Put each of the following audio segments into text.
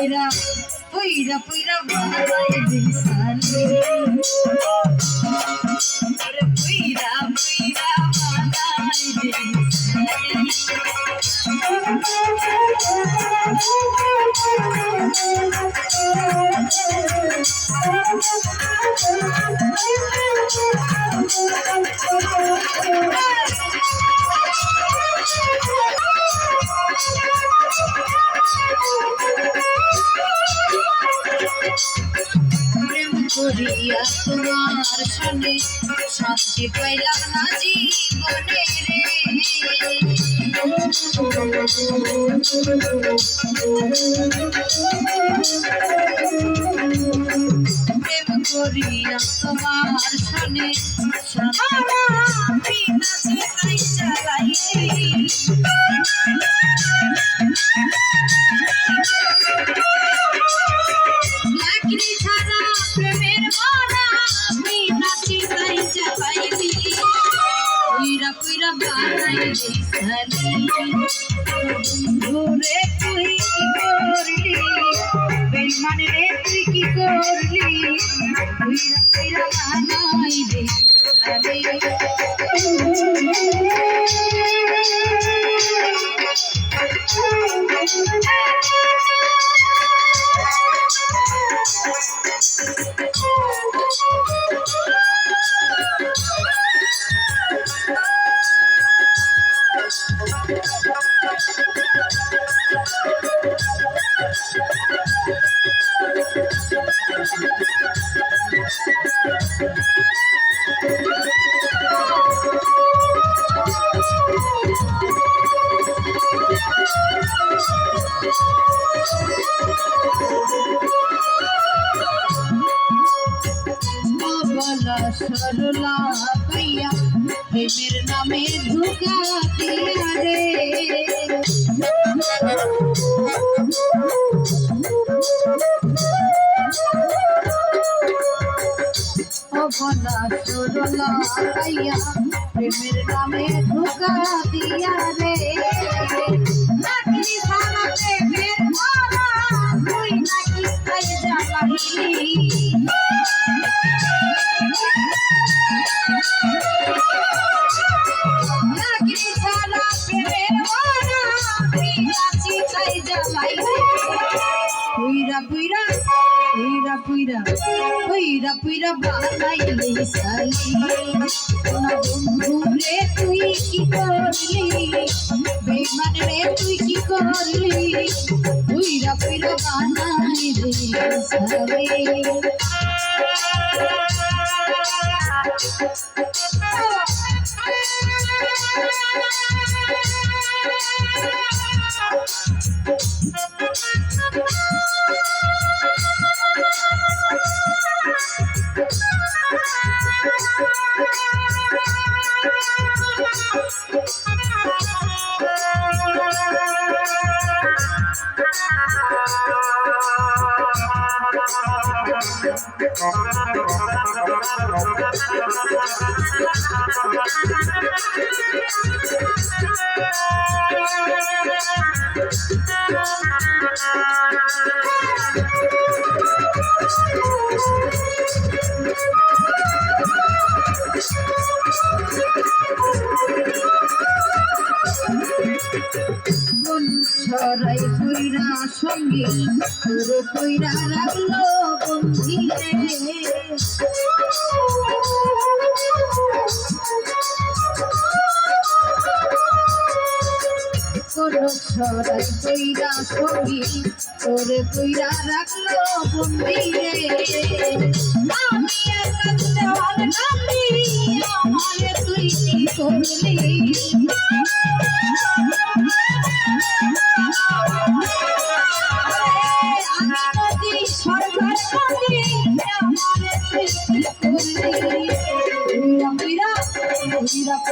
পুইরা পুইরা পুইরা শান্তি পাইলাম না জীবনে প্রেম করিয়া তোমার সনে শান্তি ঘুরে তুই কি করলি বেইমান রে তুই কি করলি পুইরা পুইরা বানাইলি বলা সরলা পাইয়া প্রেমের নামে ধোকা দিয়া রে বলা সরলা পাইয়া প্রেমের নামে ধোকা দিয়া রে নাকি সারা প্রেমের মারা তুই নাকি তাই জ্বালাইলি পুইরা পুইরা বানাইলি সালি সোনা বন্ধু রে, তুই কি করলি? বেমান রে, তুই কি করলি? পুইরা পুইরা বানাইলি সালি মন All right. সঙ্গে তোর কইরা রাখল বন্ধি রে কোন ছড়াই কইরা সঙ্গে তোর কইরা রাখল বন্ধি রে আমি আমারে তুই করলি?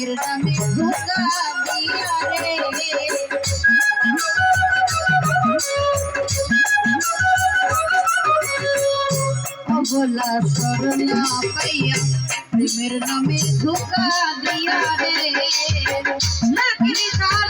बिरला में धोखा दिया रे बोला सरना पैया प्रेमेर नामे धोखा दिया रे नकली साल